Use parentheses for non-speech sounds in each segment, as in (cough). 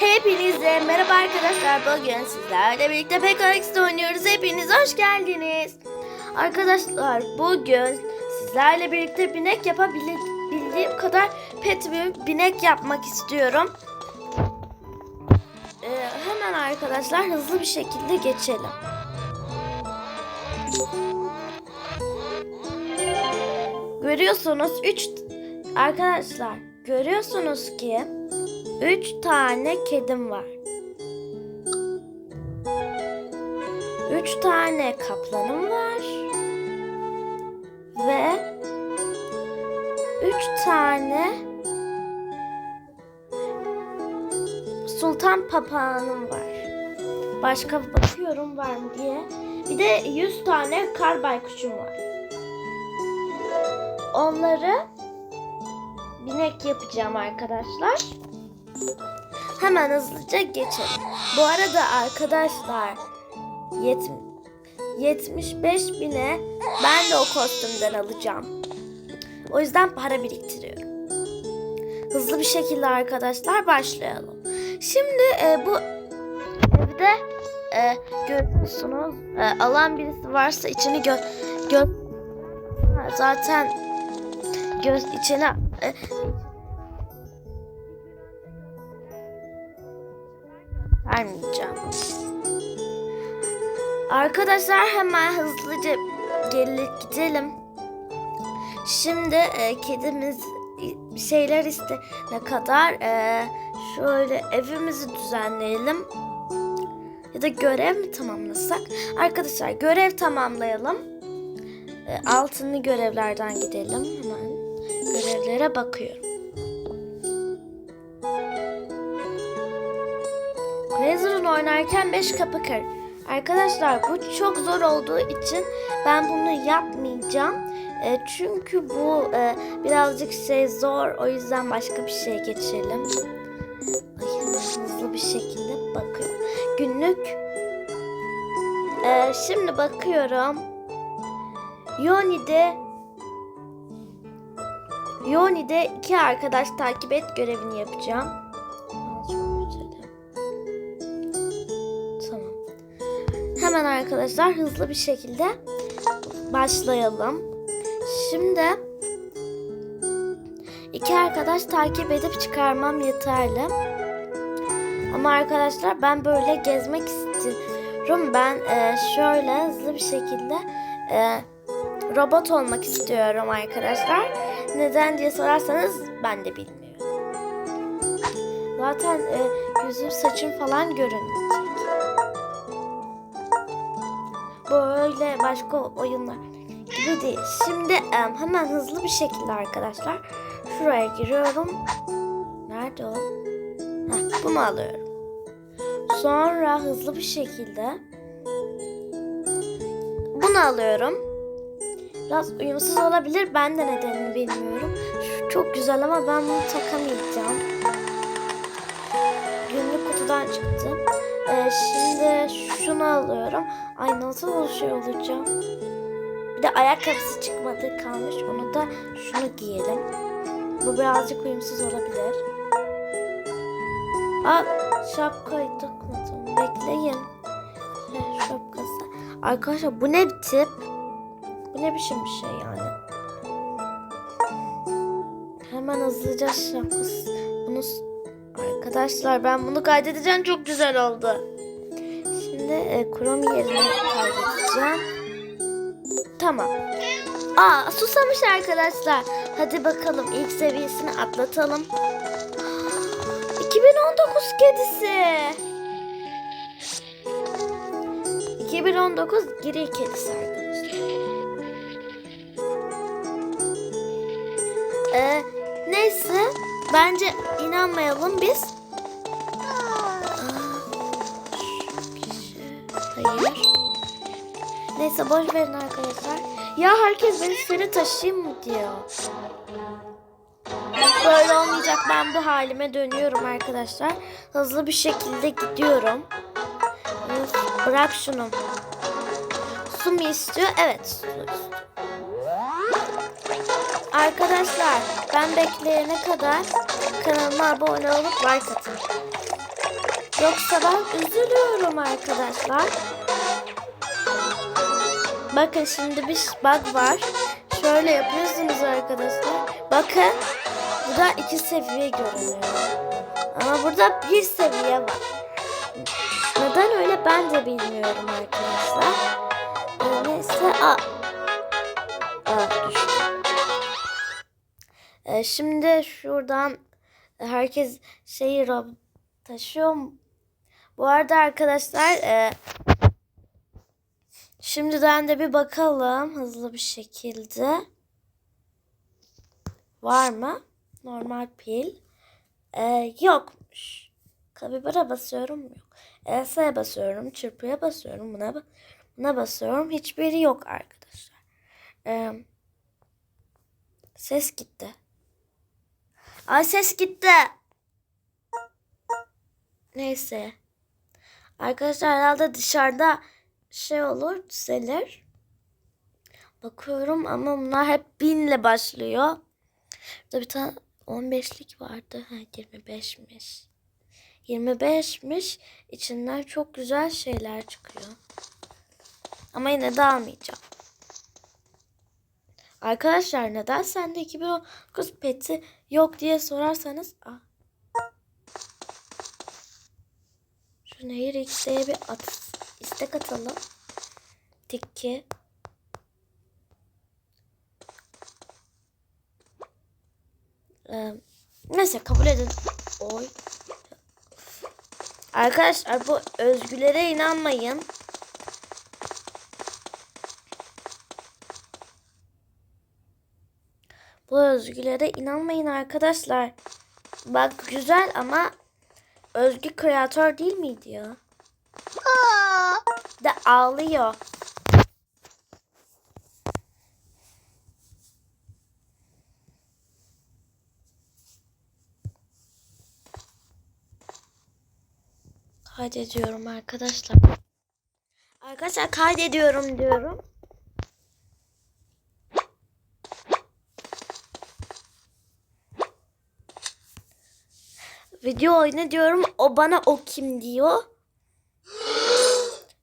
Hepinize merhaba arkadaşlar. Bugün sizlerle birlikte PKX'de oynuyoruz. Hepiniz hoş geldiniz. Arkadaşlar bugün sizlerle birlikte binek yapabildiğim kadar pet bir binek yapmak istiyorum. Ee, hemen arkadaşlar hızlı bir şekilde geçelim. Görüyorsunuz 3 arkadaşlar görüyorsunuz ki 3 tane kedim var. 3 tane kaplanım var. Ve 3 tane sultan papağanım var. Başka bakıyorum var mı diye. Bir de 100 tane kar baykuşum var. Onları binek yapacağım arkadaşlar. Hemen hızlıca geçelim. Bu arada arkadaşlar yet- 75 bine ben de o kostümden alacağım. O yüzden para biriktiriyorum. Hızlı bir şekilde arkadaşlar başlayalım. Şimdi e, bu evde e, görüyorsunuz e, alan birisi varsa içini gö, gö zaten göz içine e, Arkadaşlar hemen hızlıca gelip gidelim. Şimdi e, kedimiz bir şeyler istene kadar e, şöyle evimizi düzenleyelim. Ya da görev mi tamamlasak? Arkadaşlar görev tamamlayalım. E, altınlı görevlerden gidelim. Hemen görevlere bakıyorum. Razor'un oynarken 5 kapı kır. Arkadaşlar bu çok zor olduğu için ben bunu yapmayacağım. E, çünkü bu e, birazcık şey zor. O yüzden başka bir şey geçelim. Ay, hızlı bir şekilde bakıyorum. Günlük. E, şimdi bakıyorum. Yoni'de Yoni'de iki arkadaş takip et görevini yapacağım. Hemen arkadaşlar hızlı bir şekilde başlayalım. Şimdi iki arkadaş takip edip çıkarmam yeterli. Ama arkadaşlar ben böyle gezmek istiyorum. Ben e, şöyle hızlı bir şekilde e, robot olmak istiyorum arkadaşlar. Neden diye sorarsanız ben de bilmiyorum. Zaten e, yüzüm saçım falan görünmeyecek. Böyle başka oyunlar gibi değil. Şimdi hemen hızlı bir şekilde arkadaşlar şuraya giriyorum. Nerede o? Heh, bunu alıyorum. Sonra hızlı bir şekilde bunu alıyorum. Biraz uyumsuz olabilir. Ben de nedenini bilmiyorum. Şu çok güzel ama ben bunu takamayacağım. Alıyorum. Ay nasıl bir şey olacağım. Bir de ayakkabısı çıkmadı kalmış. Onu da şunu giyelim. Bu birazcık uyumsuz olabilir. Aa şapkayı takmadım. Bekleyin. Şapkası. Arkadaşlar bu ne bir tip? Bu ne biçim bir şey yani? Hemen hızlıca şapkası. Bunu arkadaşlar ben bunu kaydedeceğim çok güzel oldu. E, Chrome yerine kaydedeceğim. Tamam. Aa susamış arkadaşlar. Hadi bakalım ilk seviyesini atlatalım. (gasps) 2019 kedisi. 2019 giri kedisi arkadaşlar. Ee, neyse bence inanmayalım biz. Neyse boş verin arkadaşlar. Ya herkes beni seni taşıyayım mı diyor. Böyle olmayacak. Ben bu halime dönüyorum arkadaşlar. Hızlı bir şekilde gidiyorum. Bırak şunu. Su mu istiyor? Evet su istiyor. Arkadaşlar ben bekleyene kadar kanalıma abone olup like atın. Yoksa ben üzülüyorum arkadaşlar. Bakın şimdi bir bug var. Şöyle yapıyorsunuz arkadaşlar. Bakın burada iki seviye görünüyor. Ama burada bir seviye var. Neden öyle ben de bilmiyorum arkadaşlar. Neyse. Aa. Aa, düştü. Ee, şimdi şuradan herkes şeyi taşıyor? Bu arada arkadaşlar e, şimdiden de bir bakalım hızlı bir şekilde. Var mı? Normal pil. Ee, yokmuş. Kapibara basıyorum yok. Elsa'ya basıyorum. Çırpıya basıyorum. Buna, buna basıyorum. Hiçbiri yok arkadaşlar. Ee, ses gitti. Ay ses gitti. Neyse. Arkadaşlar herhalde dışarıda şey olur düzelir. Bakıyorum ama bunlar hep binle başlıyor. Burada bir tane 15'lik vardı. Ha 25'miş. 25'miş. İçinden çok güzel şeyler çıkıyor. Ama yine de almayacağım. Arkadaşlar neden sende 2019 peti yok diye sorarsanız ah. Şu Nehir X'e bir at, istek atalım. Tikki. Ee, neyse kabul edin. Oy. Arkadaşlar bu özgülere inanmayın. Bu özgülere inanmayın arkadaşlar. Bak güzel ama Özgü kreatör değil miydi ya? De ağlıyor. Kaydediyorum arkadaşlar. Arkadaşlar kaydediyorum diyorum. Video oyunu diyorum. O bana o kim diyor.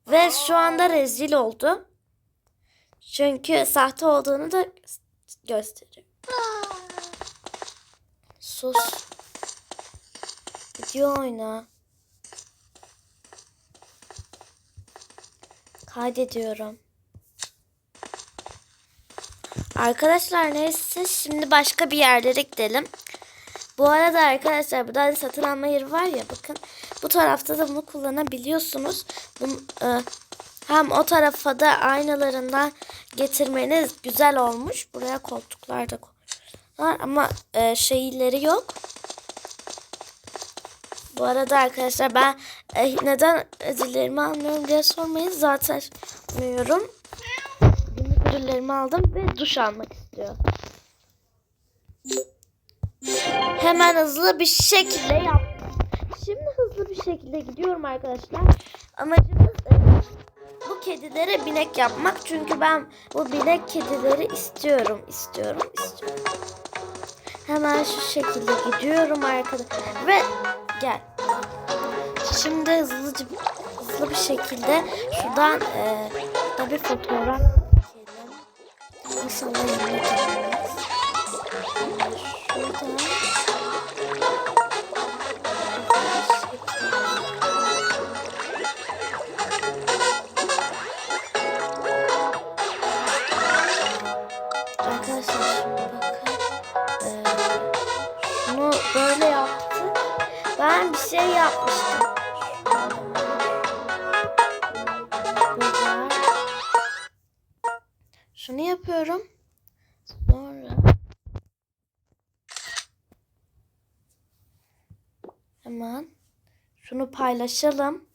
Ve şu anda rezil oldu. Çünkü sahte olduğunu da gösteriyor. Sus. Video oyna. Kaydediyorum. Arkadaşlar neyse şimdi başka bir yerlere gidelim. Bu arada arkadaşlar burada satın alma yeri var ya bakın. Bu tarafta da bunu kullanabiliyorsunuz. Bunu, e, hem o tarafa da aynalarından getirmeniz güzel olmuş. Buraya koltuklar da koyuyorlar ama e, şeyleri yok. Bu arada arkadaşlar ben e, neden ödüllerimi almıyorum diye sormayın. Zaten almıyorum. Günlük ödüllerimi aldım ve duş almak istiyorum. Hemen hızlı bir şekilde yaptım. Şimdi hızlı bir şekilde gidiyorum arkadaşlar. Amacımız bu kedilere binek yapmak. Çünkü ben bu binek kedileri istiyorum, istiyorum, istiyorum. Hemen şu şekilde gidiyorum arkadaşlar. Ve gel. Şimdi hızlıca hızlı bir şekilde şuradan e, da bir fotoğraf. İnşallah gelmez. Şuradan şunu paylaşalım.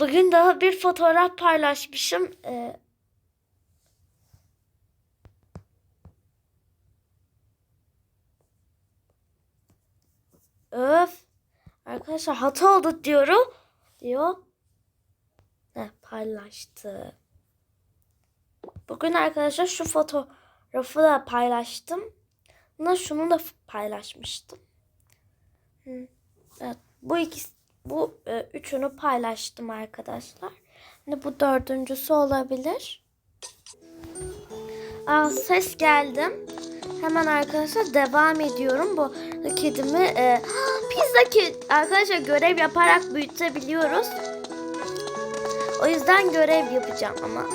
Bugün daha bir fotoğraf paylaşmışım. Ee, Öf. Arkadaşlar hata oldu diyorum. Diyor. Ne paylaştı. Bugün arkadaşlar şu foto fotoğrafı da paylaştım. Buna şunu da paylaşmıştım. Evet, bu ikisi bu e, üçünü paylaştım arkadaşlar. Hani bu dördüncüsü olabilir. Aa, ses geldim. Hemen arkadaşlar devam ediyorum. Bu kedimi e, (gasps) pizza kedi arkadaşlar görev yaparak büyütebiliyoruz. O yüzden görev yapacağım ama.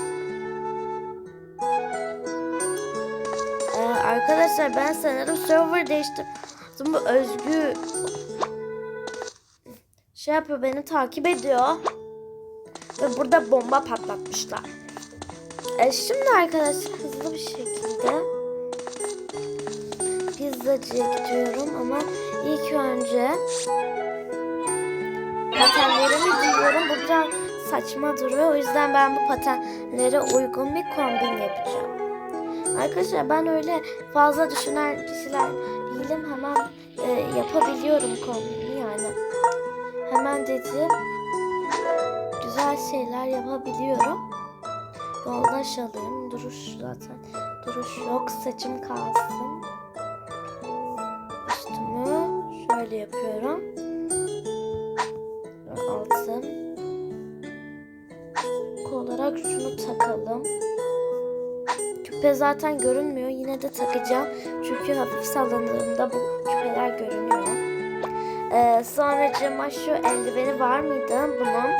Ee, arkadaşlar ben sanırım server değiştim. Bu Özgü şey yapıyor beni takip ediyor. Ve burada bomba patlatmışlar. E, şimdi arkadaşlar hızlı bir şekilde pizzacıya gidiyorum ama ilk önce patenlerimi giyiyorum. Bu biraz saçma duruyor. O yüzden ben bu patenlere uygun bir kombin yapacağım. Arkadaşlar ben öyle fazla düşünen kişiler değilim. Hemen e, yapabiliyorum kombini yani. Hemen dedim güzel şeyler yapabiliyorum. Yoldaş alayım. Duruş zaten. Duruş yok. Saçım kalsın. Üstümü şöyle yapıyorum. Altın. Kol olarak şunu takalım. Küpe zaten görünmüyor. Yine de takacağım. Çünkü hafif sallandığımda bu küpeler görünüyor. Ee, sonra cama şu eldiveni var mıydı bunun?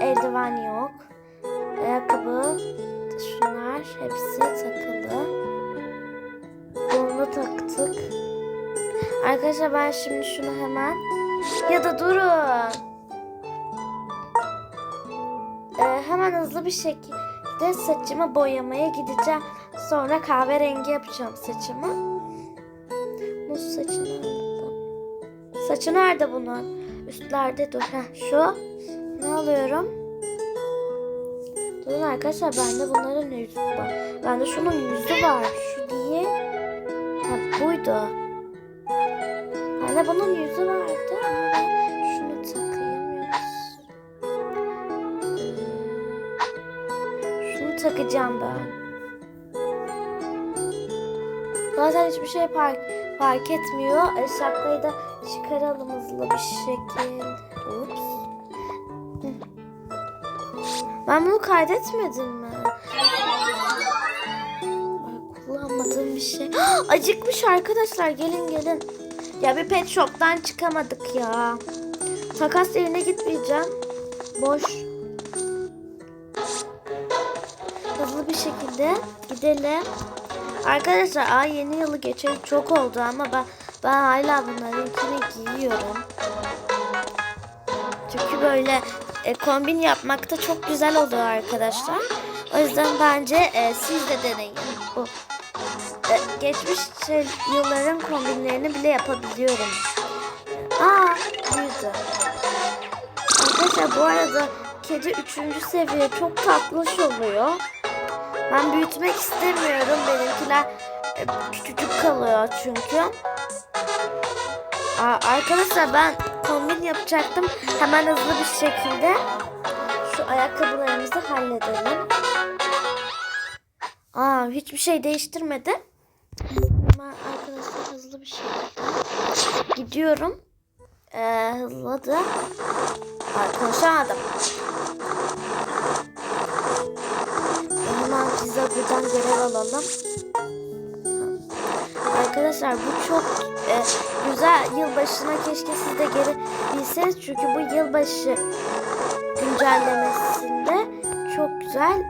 Eldiven yok. Ayakkabı, şunlar hepsi takılı. Bunu taktık. Arkadaşlar ben şimdi şunu hemen ya da durun. Ee, hemen hızlı bir şekilde saçımı boyamaya gideceğim. Sonra kahverengi yapacağım saçımı. Saçı nerede bunun? Üstlerde dur. Heh, şu. Ne alıyorum? Durun arkadaşlar bende bunların yüzü var. Bende şunun yüzü var. Şu diye. Ha buydu. Bende bunun yüzü vardı şunu takayım Şunu takacağım ben. Zaten hiçbir şey fark, fark etmiyor. Şapkayı da çıkaralım hızlı bir şekilde. Ups. Ben bunu kaydetmedim mi? Kullanmadığım bir şey. (gasps) Acıkmış arkadaşlar gelin gelin. Ya bir pet shop'tan çıkamadık ya. Takas yerine gitmeyeceğim. Boş. Hızlı bir şekilde gidelim. Arkadaşlar ay yeni yılı geçeli çok oldu ama ben ben hala bunlarınkini giyiyorum. Çünkü böyle e, kombin yapmakta çok güzel oluyor arkadaşlar. O yüzden bence e, siz de deneyin. Bu e, geçmiş şey, yılların kombinlerini bile yapabiliyorum. Aa büyüdü. Arkadaşlar bu arada kedi 3. seviye çok tatlış oluyor. Ben büyütmek istemiyorum. Benimkiler e, küçücük kalıyor çünkü. Aa, arkadaşlar ben kombin yapacaktım. Hemen hızlı bir şekilde şu ayakkabılarımızı halledelim. Aa, hiçbir şey değiştirmedi. Hemen arkadaşlar hızlı bir şekilde gidiyorum. Ee, hızladı. Ay, konuşamadım. Hemen pizza buradan görev alalım. Arkadaşlar bu çok e, güzel. Yılbaşına keşke siz de gelebilseniz. Çünkü bu yılbaşı güncellemesinde çok güzel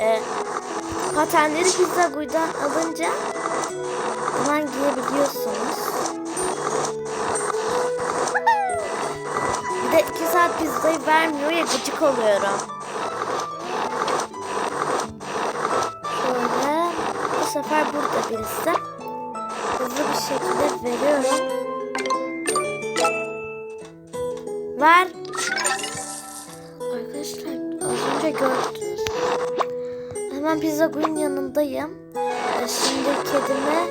e, patenleri pizza guydan alınca hemen giyebiliyorsunuz. Bir de iki saat pizzayı vermiyor ya gıcık oluyorum. Sefer burada birisi hızlı bir şekilde veriyorum. Ver. Arkadaşlar az önce gördünüz. Hemen pizza Queen yanındayım. E, Şimdi kedime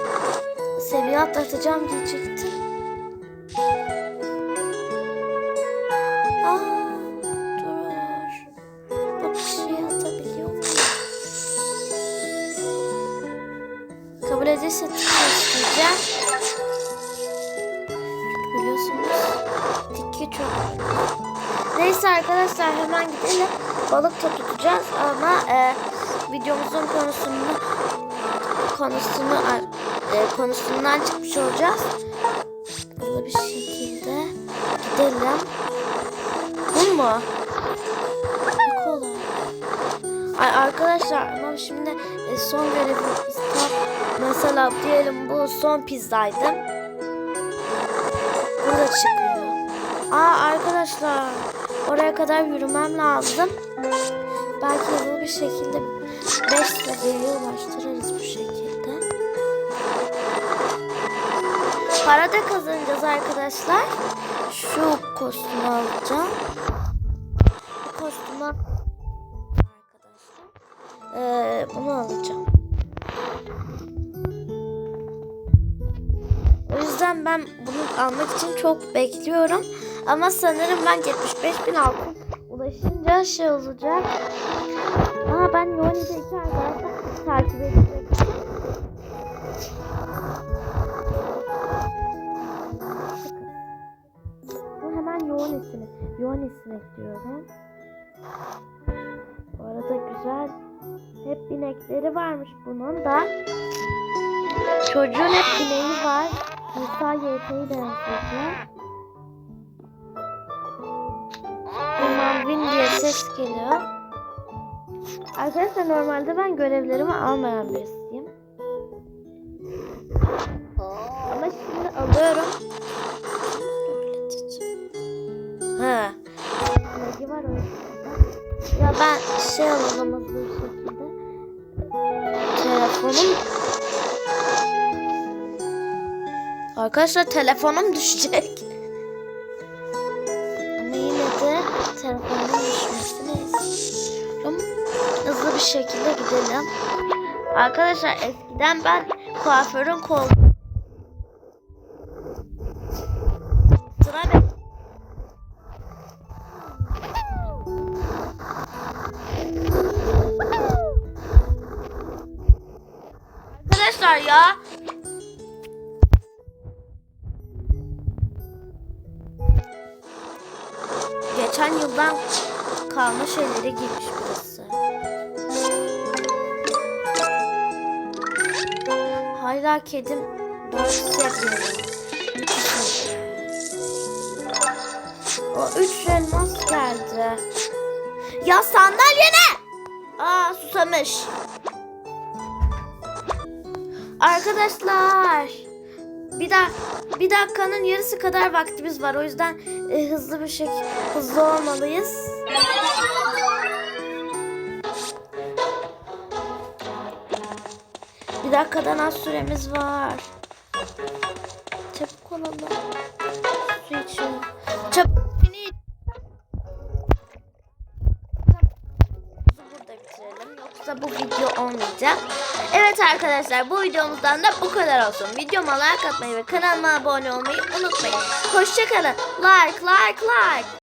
seviye atlatacağım diyecektim. Hemen gidelim. Balık da tutacağız ama e, videomuzun konusunu konusunu e, konusundan çıkmış olacağız. Hızlı bir şekilde gidelim. Bu mu? Ay arkadaşlar ama şimdi e, son görevimiz. Mesela diyelim bu son pizzaydı. Burada çıkıyor. Aa arkadaşlar oraya kadar yürümem lazım. Belki hızlı bir şekilde 5 seviyeye ulaştırırız bu şekilde. Para da kazanacağız arkadaşlar. Şu kostümü alacağım. Bu kostümü arkadaşlar. Ee, bunu alacağım. O yüzden ben bunu almak için çok bekliyorum. Ama sanırım ben 75 bin altın ulaşınca şey olacak. Aa ben Yoni'de iki arkadaşlar takip edecek. Bu hemen Yoni'sini. Yoni'sini ekliyorum. Bu arada güzel. Hep binekleri varmış bunun da. Çocuğun hep bineği var. Musa YT'yi de yazacağım. Ses geliyor. Arkadaşlar normalde ben görevlerimi almayan birisiyim. Ama şimdi alıyorum. Ha. Negi var yüzden. Ya ben şey alalım hızlı bir şekilde. Telefonum Arkadaşlar telefonum düşecek. Ama yine de telefonumun şekilde gidelim. Arkadaşlar eskiden ben kuaförün kol Sıra Arkadaşlar ya geçen yıldan kalma şeyleri giymiş burası. Hala kedim dört yapıyor. O üç elmas geldi. Ya sandalyene! Aa susamış. Arkadaşlar bir daha bir dakikanın yarısı kadar vaktimiz var. O yüzden e, hızlı bir şey hızlı olmalıyız. Bir dakikadan az süremiz var. Çabuk olalım. Su içiyorum. Çabuk. Yoksa bu video olmayacak. Evet arkadaşlar bu videomuzdan da bu kadar olsun. Videoma like atmayı ve kanalıma abone olmayı unutmayın. Hoşçakalın. Like like like.